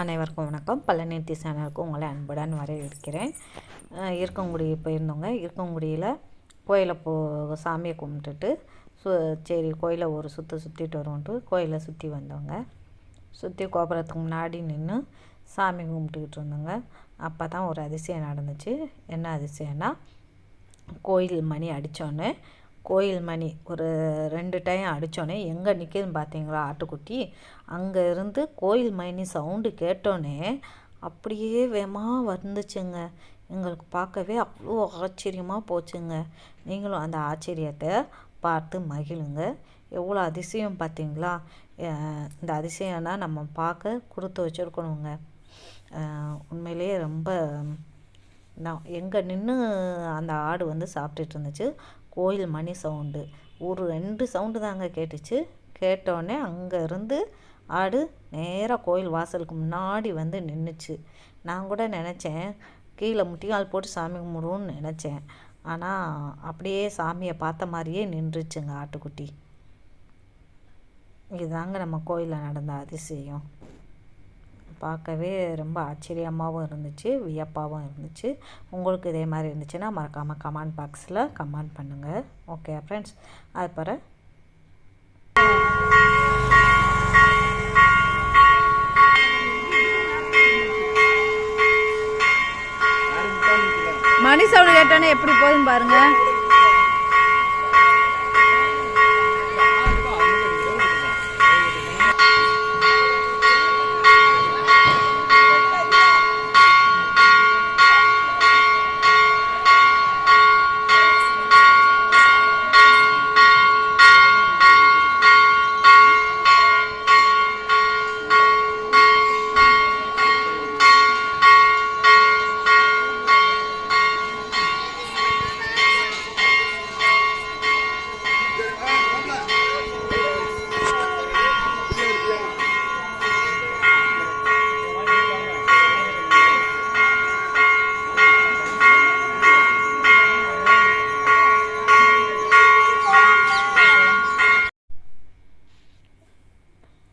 அனைவருக்கும் வணக்கம். பழனித்தி சேனலுக்கு உங்களை அன்புடன் வரவேற்கிறேன். இருக்கங்குடி போயிருந்தோங்க. இருக்கங்குடியில் கோயிலை போ சாமியை கும்பிட்டுட்டு சு சரி கோயிலை ஒரு சுற்று சுற்றிட்டு வருவோன்ட்டு கோயிலை சுற்றி வந்தோங்க. சுற்றி கோபுரத்துக்கு முன்னாடி நின்று சாமி கும்பிட்டுக்கிட்டு இருந்தோங்க. அப்போ தான் ஒரு அதிசயம் நடந்துச்சு. என்ன அதிசயம்னா கோயில் மணி அடித்தோன்னே கோயில் மணி ஒரு ரெண்டு டைம் அடித்தோடனே எங்கே நிற்கிதுன்னு பார்த்தீங்களா ஆட்டுக்குட்டி? அங்கே இருந்து கோயில் மணி சவுண்டு கேட்டோடனே அப்படியே வேகமாக வந்துச்சுங்க. எங்களுக்கு பார்க்கவே அவ்வளோ ஆச்சரியமாக போச்சுங்க. நீங்களும் அந்த ஆச்சரியத்தை பார்த்து மகிழுங்க. எவ்வளோ அதிசயம் பார்த்தீங்களா இந்த அதிசயம்னா நம்ம பார்க்க கொடுத்து வச்சுருக்கணுங்க. உண்மையிலேயே ரொம்ப நான் எங்கே நின்று அந்த ஆடு வந்து சாப்பிட்டுட்டு இருந்துச்சு கோயில் மணி சவுண்டு. ஒரு ரெண்டு சவுண்டு தாங்க கேட்டுச்சு. கேட்டோடனே அங்கேருந்து ஆடு நேராக கோயில் வாசலுக்கு முன்னாடி வந்து நின்றுச்சு நான் கூட நினச்சேன் கீழே முட்டிகால் போட்டு சாமி கும்பிடுவோன்னு நினச்சேன். ஆனால் அப்படியே சாமியை பார்த்த மாதிரியே நின்றுச்சுங்க ஆட்டுக்குட்டி. இதுதாங்க நம்ம கோயிலில் நடந்த அதிசயம். பார்க்கவே ரொம்ப ஆச்சரியமாகவும் இருந்துச்சு வியப்பாகவும் இருந்துச்சு. உங்களுக்கு இதே மாதிரி இருந்துச்சுன்னா மறக்காமல் கமெண்ட் பாக்ஸில் கமெண்ட் பண்ணுங்கள் ஓகே ஃப்ரெண்ட்ஸ் அது பிற மணி சவுண்ட் கேட்டோன்னே எப்படி போதும் பாருங்கள்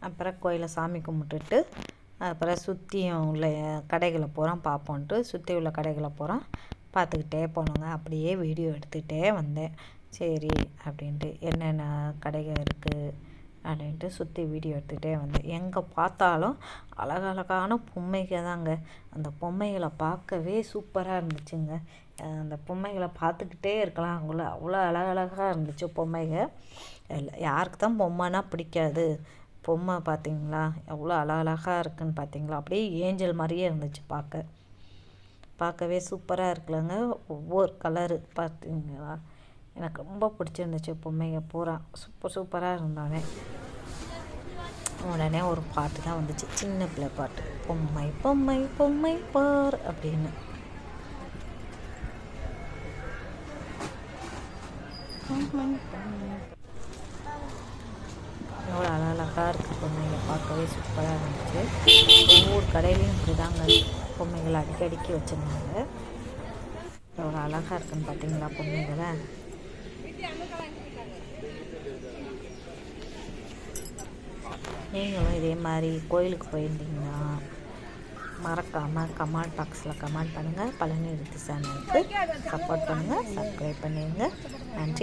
அப்புறம் கோயிலை சாமி கும்பிட்டுட்டு அப்புறம் சுற்றியும் உள்ள கடைகளை பூரா பார்ப்போன்ட்டு சுற்றி உள்ள கடைகளை பூரா பார்த்துக்கிட்டே போனோங்க. அப்படியே வீடியோ எடுத்துகிட்டே வந்தேன். சரி அப்படின்ட்டு என்னென்ன கடைகள் இருக்குது அப்படின்ட்டு சுற்றி வீடியோ எடுத்துகிட்டே வந்தேன். எங்கே பார்த்தாலும் அழகழகான பொம்மைகள் தாங்க அந்த பொம்மைகளை பார்க்கவே சூப்பராக இருந்துச்சுங்க. அந்த பொம்மைகளை பார்த்துக்கிட்டே இருக்கலாம் அவங்கள அவ்வளோ அழகழகாக இருந்துச்சு பொம்மைகள். யாருக்கு தான் பொம்மைனா பிடிக்காது. பொம்மை பார்த்தீங்களா? எவ்வளோ அழகழகாக இருக்குதுன்னு பார்த்தீங்களா? அப்படியே ஏஞ்சல் மாதிரியே இருந்துச்சு பார்க்க. பார்க்கவே சூப்பராக இருக்குல்லங்க. ஒவ்வொரு கலரு பார்த்தீங்களா? எனக்கு ரொம்ப பிடிச்சிருந்துச்சு பொம்மைங்க பூரா. சூப்பர் சூப்பராக இருந்தானே உடனே ஒரு பாட்டு தான் வந்துச்சு. சின்ன பிள்ளை பாட்டு. பொம்மை பொம்மை பொம்மை பார் அப்படின்னு. பொம்மை பொம்மை எவ்வளோ அழகழகாக இருக்குது பொம்மைங்க பார்க்கவே சூப்பராக இருந்துச்சு. ஒவ்வொரு கடையிலையும் இப்படி தாங்க பொம்மைகள் அடிக்கடிக்கு வச்சுருந்தாங்க. எவ்வளோ அழகாக இருக்குன்னு பார்த்தீங்களா பொம்மைகளை? நீங்களும் இதே மாதிரி கோயிலுக்கு போயிருந்தீங்கன்னா மறக்காமல் கமெண்ட் பாக்ஸில் கமெண்ட் பண்ணுங்கள் பழனி ரித்தி சேனலுக்கு சப்போர்ட் பண்ணுங்கள் சப்ஸ்கிரைப் பண்ணிடுங்க. நன்றி.